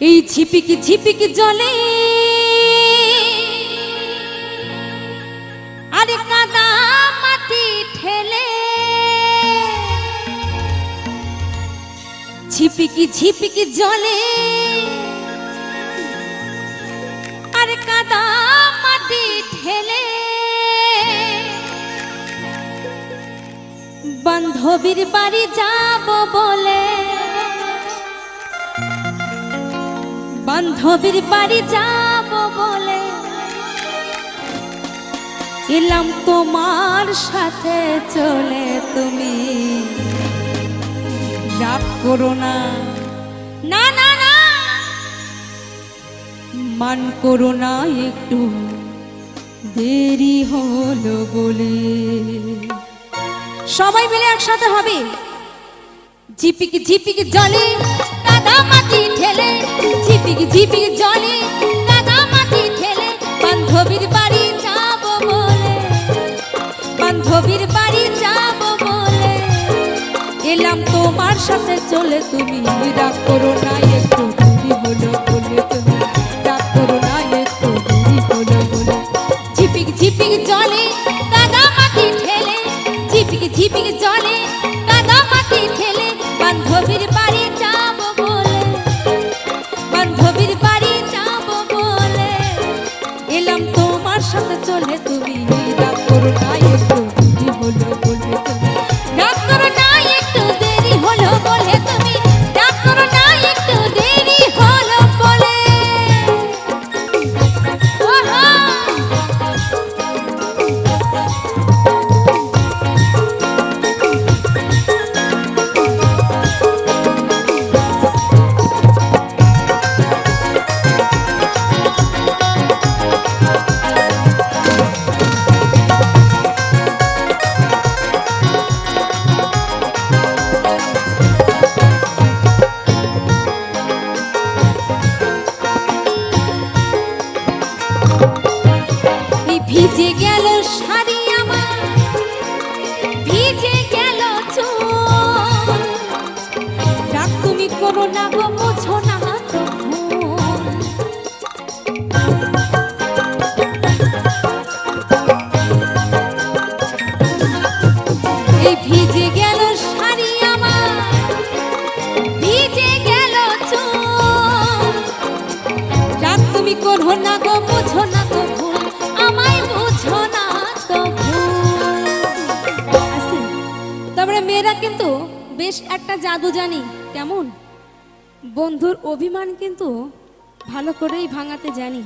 এই ঝিপিকি ঝিপিকি জলে। আরে কাদা মাটি ঠেলে। ঝিপিকি ঝিপিকি জলে। আরে কাদা মাটি ঠেলে। বান্ধবীর বাড়ি যাব বলে। বান্ধবীর বাড়ি যাব বলে এলাম তোমার সাথে চলে তুমি। রাগ করো না। না না না। মান করো না একটু। দেরি হলো বলে। সবাই মিলে একসাথে হবে। ঝিপিকি ঝিপিকি জলে। কাদা মাটি ঠেলে, ঝিপিক ঝিপিক জলে, কাদা মাটি ঠেলে বান্ধবীর বাড়ি যাব বলে। বান্ধবীর বাড়ি যাব বলে। এলাম তোমার সাথে, চলে তুমি রাগ করো করো না গো, বোঝো না তুমি করো না গো, বুঝো না গো ভুল না তো তারপরে মেয়েরা কিন্তু বেশ একটা জাদু জানি। কেমন? বন্ধুর অভিমান কিন্তু ভালো করেই ভাঙাতে জানি।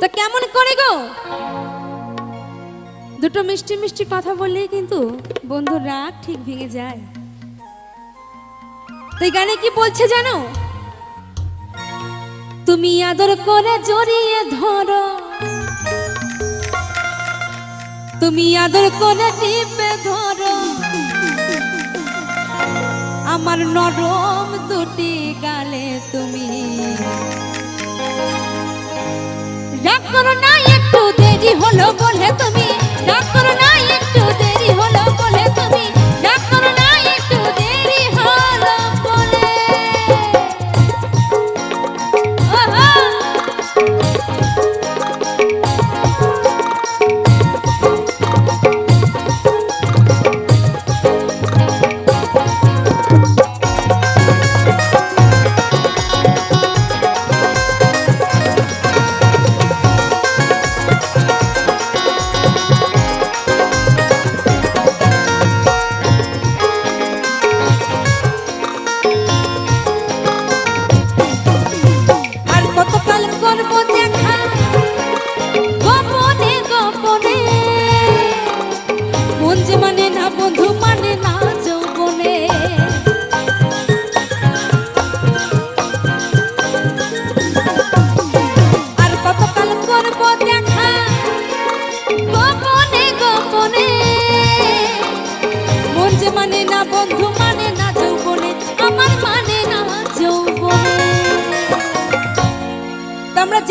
তো কেমন করে গো? দুটো মিষ্টি মিষ্টি কথা বললেই কিন্তু বন্ধুর রাগ ঠিক ভেঙে যায়। তো গানে কি বলছে জানো? তুমি আদর করে জড়িয়ে ধরো। তুমি আদর করে টিপে ধরো। আমার নরম দুটি গালে তুমি। রাগ করো না একটু দেরি হলো বলে তুমি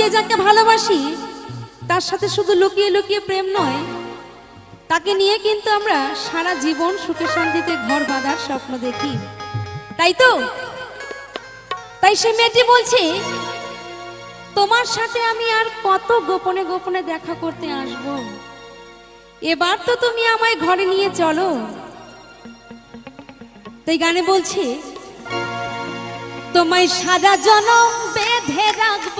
যে যাকে ভালোবাসি, তার সাথে শুধু লুকিয়ে লুকিয়ে প্রেম নয়, তাকে নিয়ে কিন্তু আমরা সারা জীবন সুখে শান্তিতে ঘর বাঁধার স্বপ্ন দেখি। তাই তো? তাই সে মেয়েটি বলছে, তোমার সাথে আমি আর কত গোপনে গোপনে দেখা করতে আসব? এবার তো তুমি আমায় ঘরে নিয়ে চলো। তাই গানে বলছি, তোমায় সারা জনম বেঁধে রাখব।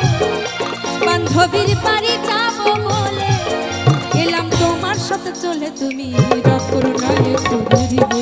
বলে। এলাম তোমার সাথে চলে তুমি রকর না তুমি